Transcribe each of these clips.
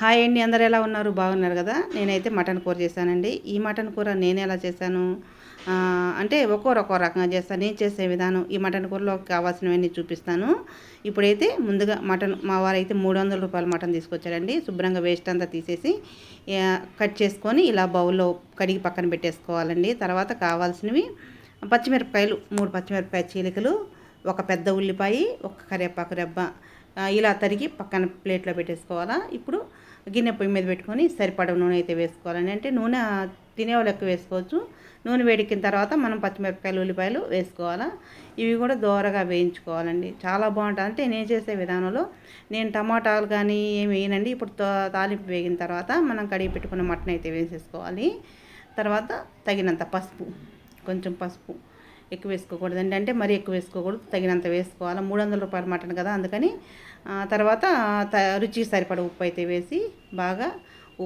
Hi అండి అందరు ఎలా ఉన్నారు? బాగున్నారు కదా? నేనైతే మటన్ కూర చేశానండి. ఈ మటన్ కూర నేను ఎలా చేశాను? అంటే ఒక్కొరు ఒక్కో రకంగా చేస్తాను నేను చేసే విధానం ఈ మటన్ కూరలో కావాల్సినవన్నీ చూపిస్తాను. ఇప్పుడైతే ముందుగా మటన్ మా వారైతే మూడు వందల రూపాయల మటన్ తీసుకొచ్చారండి. శుభ్రంగా వేస్ట్ అంతా తీసేసి కట్ చేసుకొని ఇలా బౌల్లో కడిగి పక్కన పెట్టేసుకోవాలండి. తర్వాత కావాల్సినవి పచ్చిమిరపకాయలు మూడు పచ్చిమిరపకాయ చీలికలు ఒక పెద్ద ఉల్లిపాయ ఒక కరివేపాకు రెబ్బ ఇలా తరిగి పక్కన ప్లేట్లో పెట్టేసుకోవాలా. ఇప్పుడు గిన్నె పొయ్యి మీద పెట్టుకొని సరిపడ నూనె అయితే వేసుకోవాలని అంటే నూనె తినేవాళ్ళు ఎక్కువ వేసుకోవచ్చు. నూనె వేడికిన తర్వాత మనం పచ్చిమిరపకాయలు ఉల్లిపాయలు వేసుకోవాలా. ఇవి కూడా దోరగా వేయించుకోవాలండి. చాలా బాగుంటుంది అంటే నేను చేసే విధానంలో నేను టమాటాలు కానీ ఏమి వేయనండి. ఇప్పుడు తాలింపు వేగిన తర్వాత మనం కడిగి పెట్టుకున్న మటన్ అయితే వేసేసుకోవాలి. తర్వాత తగినంత పసుపు కొంచెం పసుపు. ఎక్కువ వేసుకోకూడదండి అంటే మరీ ఎక్కువ వేసుకోకూడదు. తగినంత వేసుకోవాలి. మూడు వందల రూపాయల మటన్ కదా అందుకని తర్వాత రుచికి సరిపడ ఉప్పు అయితే వేసి బాగా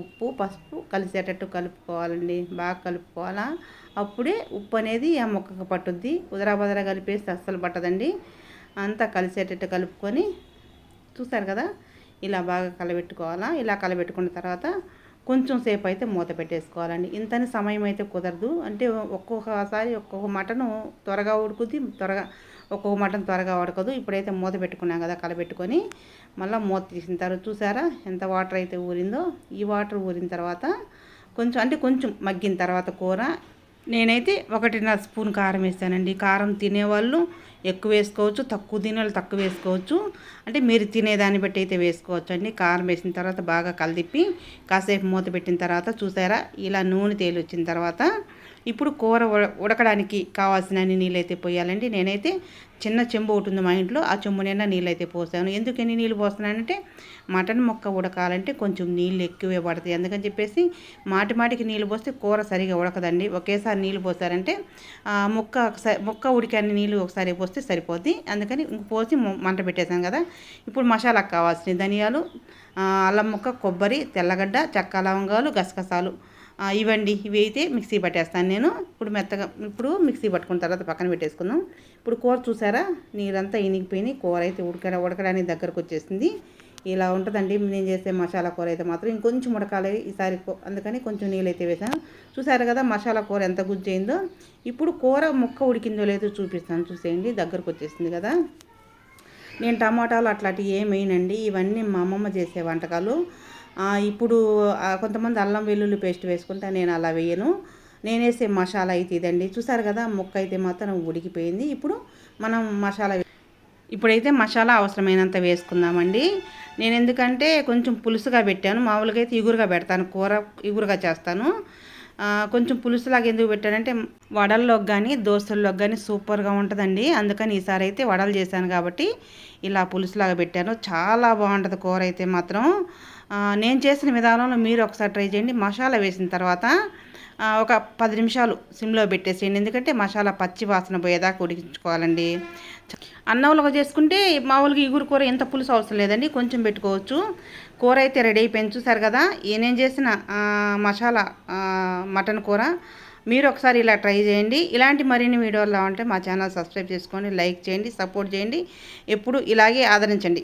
ఉప్పు పసుపు కలిసేటట్టు కలుపుకోవాలండి. బాగా కలుపుకోవాలా? అప్పుడే ఉప్పు అనేది ఆ మొక్కకు పట్టుద్ది. ఉదరా బదరా కలిపేస్తే అస్సలు పట్టదండి. అంతా కలిసేటట్టు కలుపుకొని చూసారు కదా? ఇలా బాగా కలబెట్టుకోవాలా? ఇలా కలబెట్టుకున్న తర్వాత కొంచెం సేపు అయితే మూత పెట్టేసుకోవాలండి. ఇంతని సమయం అయితే కుదరదు. అంటే ఒక్కొక్కసారి ఒక్కొక్క మటను త్వరగా ఉడుకుద్ది త్వరగా ఒక్కొక్క మటన్ త్వరగా ఉడకదు. ఇప్పుడైతే మూత పెట్టుకున్నాం కదా కలబెట్టుకొని మళ్ళీ మూత తీసిన తర్వాత చూసారా ఎంత వాటర్ అయితే ఊరిందో. ఈ వాటర్ ఊరిన తర్వాత కొంచెం అంటే కొంచెం మగ్గిన తర్వాత కూర నేనైతే ఒకటిన్నర స్పూన్ కారం వేసానండి కారం తినేవాళ్ళు ఎక్కువ వేసుకోవచ్చు తక్కువ తినేవాళ్ళు తక్కువ వేసుకోవచ్చు. అంటే మీరు తినేదాన్ని బట్టి అయితే వేసుకోవచ్చు అండి. కారం వేసిన తర్వాత బాగా కలిదిప్పి కాసేపు మూత పెట్టిన తర్వాత చూసారా? ఇలా నూనె తేలి వచ్చిన తర్వాత ఇప్పుడు కూర ఉడకడానికి కావాల్సిన నీళ్ళు అయితే పోయాలండి. నేనైతే చిన్న చెంబు ఒకటి ఉంది మా ఇంట్లో ఆ చెంబు నిండా నీళ్ళు అయితే పోసాను ఎందుకు ఎన్ని నీళ్ళు పోస్తున్నానంటే మటన్ మొక్క ఉడకాలంటే కొంచెం నీళ్ళు ఎక్కువే పడతాయి. అందుకని చెప్పేసి మాటి మాటికి నీళ్ళు పోస్తే కూర సరిగా ఉడకదండి. ఒకేసారి నీళ్ళు పోసారంటే మొక్క మొక్క ఉడికాన్ని నీళ్ళు ఒకసారి పోస్తే సరిపోద్ది. అందుకని పోసి మంట పెట్టేశాం కదా. ఇప్పుడు మసాలాకు కావాల్సిన ధనియాలు అల్లం ముక్క కొబ్బరి తెల్లగడ్డ చెక్క లవంగాలు గసగసాలు ఇవ్వండి. ఇవి అయితే మిక్సీ పట్టేస్తాను నేను. ఇప్పుడు మెత్తగా ఇప్పుడు మిక్సీ పట్టుకున్న తర్వాత పక్కన పెట్టేసుకుందాం. ఇప్పుడు కూర చూసారా? నీరంతా ఇనిగిపోయినాయి. కూర అయితే ఉడక ఉడకడానికి దగ్గరకు వచ్చేసింది. ఇలా ఉంటుందండి. నేను చేసే మసాలా కూర అయితే మాత్రం ఇంకొంచెం ఉడకాలి ఈసారి అందుకని కొంచెం నీళ్ళు అయితే వేసాను. చూసారు కదా మసాలా కూర ఎంత గుజ్జయిందో. ఇప్పుడు కూర ముక్క ఉడికిందో లేదో చూపిస్తాను. చూసేయండి. దగ్గరకు వచ్చేసింది కదా. నేను టమాటాలు అట్లాంటివి ఏమైనండి ఇవన్నీ మా అమ్మమ్మ చేసే వంటకాలు. ఇప్పుడు కొంతమంది అల్లం వెల్లుల్లి పేస్ట్ వేసుకుంటా నేను అలా వేయను. నేను వేసే మసాలా అయితే ఇదండి. చూసారు కదా ముక్క అయితే మాత్రం ఉడికిపోయింది. ఇప్పుడు మనం మసాలా ఇప్పుడైతే మసాలా అవసరమైనంత వేసుకుందామండి. నేను ఎందుకంటే కొంచెం పులుసుగా పెట్టాను. మామూలుగా అయితే ఇగురుగా పెడతాను. కూర ఇగురుగా చేస్తాను. కొంచెం పులుసులాగా ఎందుకు పెట్టానంటే వడల్లోకి కానీ దోశల్లోకి కానీ సూపర్గా ఉంటుందండి. అందుకని ఈసారి అయితే వడలు చేశాను కాబట్టి ఇలా పులుసులాగా పెట్టాను. చాలా బాగుంటుంది కూర అయితే మాత్రం. నేను చేసిన విధానంలో మీరు ఒకసారి ట్రై చేయండి. మసాలా వేసిన తర్వాత ఒక పది నిమిషాలు సిమ్లో పెట్టేసేయండి. ఎందుకంటే మసాలా పచ్చి వాసన పోయేదాకా ఉడికించుకోవాలండి. అన్నంలో చేసుకుంటే మామూలుగా ఇగురు కూర ఎంత పులుసు అవసరం లేదండి. కొంచెం పెట్టుకోవచ్చు. కూర అయితే రెడీ అయిపోయింది. చూసారు కదా నేను చేసిన మసాలా మటన్ కూర మీరు ఒకసారి ఇలా ట్రై చేయండి. ఇలాంటి మరిన్ని వీడియోలు ఉంటే మా ఛానల్ సబ్స్క్రైబ్ చేసుకోండి లైక్ చేయండి సపోర్ట్ చేయండి. ఎప్పుడు ఇలాగే ఆదరించండి.